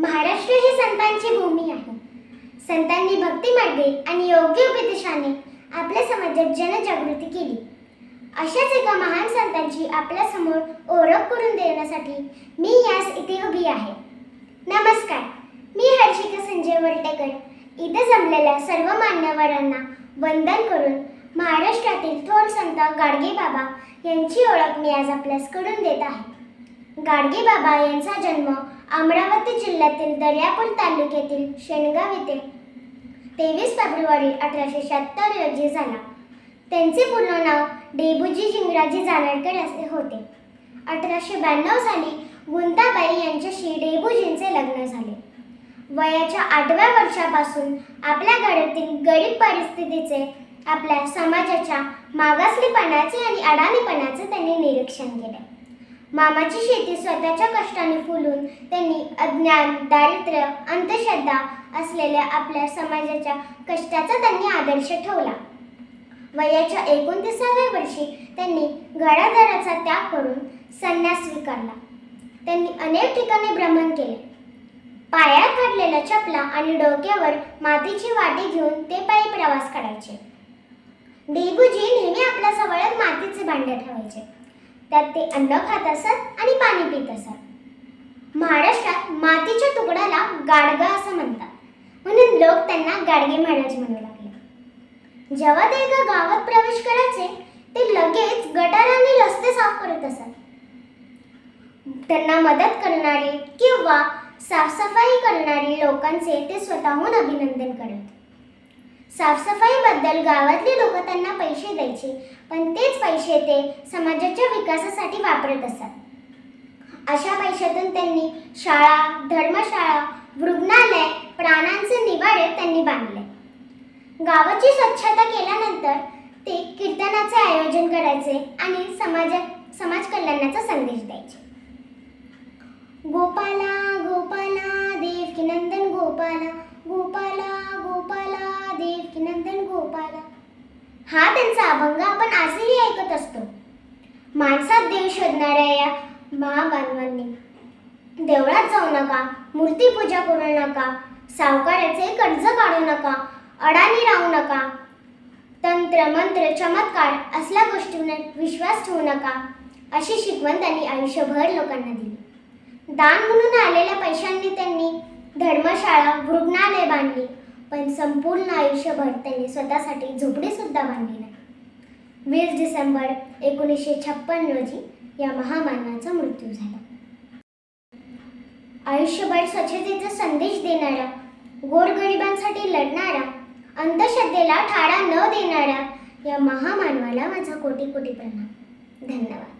महाराष्ट्र ही संतांची भूमी आहे. संतांनी भक्ती मार्गे आणि योग्य उपदेशाने आपल्या समाजात जनजागृती केली. अशाच एका महान संतांची आपल्यासमोर ओळख करून देण्यासाठी मी यास इथे उभी आहे. नमस्कार मी हर्षिका संजय वलटेकर. इथे जमलेल्या सर्व मान्यवरांना वंदन करून महाराष्ट्रातील थोर संत गाडगे बाबा यांची ओळख मी आज आपल्यास करून देत आहे. गाडगे बाबा यांचा जन्म अमरावती जिल्ह्यातील दर्यापूर तालुक्यातील शेणगाव येथे. तेवीस फेब्रुवारी अठराशे शहात्तर रोजी झाला. त्यांचे पूर्ण नाव डेबूजी जिंगराजी जानाडकर असे होते. अठराशे ब्याण्णव साली गुंताबाई यांच्याशी डेबूजींचे लग्न झाले. वयाच्या आठव्या वर्षापासून आपल्या घरातील गरीब परिस्थितीचे आपल्या समाजाच्या मागासलेपणाचे आणि अडाणीपणाचे त्यांनी निरीक्षण केले. मामाची शेती स्वतःच्या कष्टाने फुलून त्यांनी अज्ञान दारिद्र्य अंधश्रद्धा असलेल्या आपल्या समाजाच्या कष्टाचा त्यांनी आदर्श ठेवला. वयाच्या एकोणतीसाव्या वर्षी त्यांनी घरादाराचा त्याग करून संन्यास स्वीकारला. त्यांनी अनेक ठिकाणी भ्रमण केले. पायात घातलेल्या चपला आणि डोक्यावर मातीची वाटी घेऊन ते पायी प्रवास करायचे. डेबूजी नेहमी आपल्या सवळ्यात मातीचे भांडे ठेवायचे. त्यात ते अन्न खात असत आणि पाणी पित असत. महाराष्ट्रात मातीच्या तुकड्याला गाडगा असं म्हणतात. म्हणून लोक त्यांना गाडगे महाराज म्हणू लागले. जेव्हा ते एका गावात प्रवेश करायचे ते लगेच गटार आणि रस्ते साफ करत असत. त्यांना मदत करणारे किंवा साफसफाई करणारी लोकांचे ते स्वतःहून अभिनंदन करत. साफसफाईबद्दल गावातले लोक त्यांना पैसे द्यायचे पण तेच पैसे ते समाजाच्या विकासासाठी वापरत असत. अशा पैशातून त्यांनी शाळा धर्मशाळा रुग्णालय प्राण्यांचे निवाडे त्यांनी बांधले. गावाची स्वच्छता केल्यानंतर ते कीर्तनाचे आयोजन करायचे आणि समाजात समाज कल्याणाचा संदेश द्यायचे. गोपाला गोपाला देवकी नंदन गोपाला गोपाला गोपाला देवकी नंदन गोपाला. हा त्यांचा अभंग आपण आजही ऐकत असतो. माणसात देव शोधणाऱ्या या महाबांधवांनी देवळात जाऊ नका मूर्तीपूजा करू नका सावकाराचे कर्ज काढू नका अडाणी राहू नका. तंत्र मंत्र चमत्कार असल्या गोष्टींवर विश्वास ठेवू नका अशी शिकवण त्यांनी आयुष्यभर लोकांना दिली. दान म्हणून आलेल्या पैशांनी त्यांनी धर्मशाळा रुग्णालय बांधली. पण संपूर्ण आयुष्यभर त्यांनी स्वतःसाठी झोपडी सुद्धा बांधली नाही. वीस डिसेंबर एकोणीसशे छप्पन रोजी या महामानवाचा मृत्यू झाला. आयुष्यभर स्वच्छतेचा संदेश देणारा गोरगरिबांसाठी लढणारा अंधश्रद्धेला ठाडा न देणाऱ्या या महामानवाला माझा कोटी कोटी प्रणाम. धन्यवाद.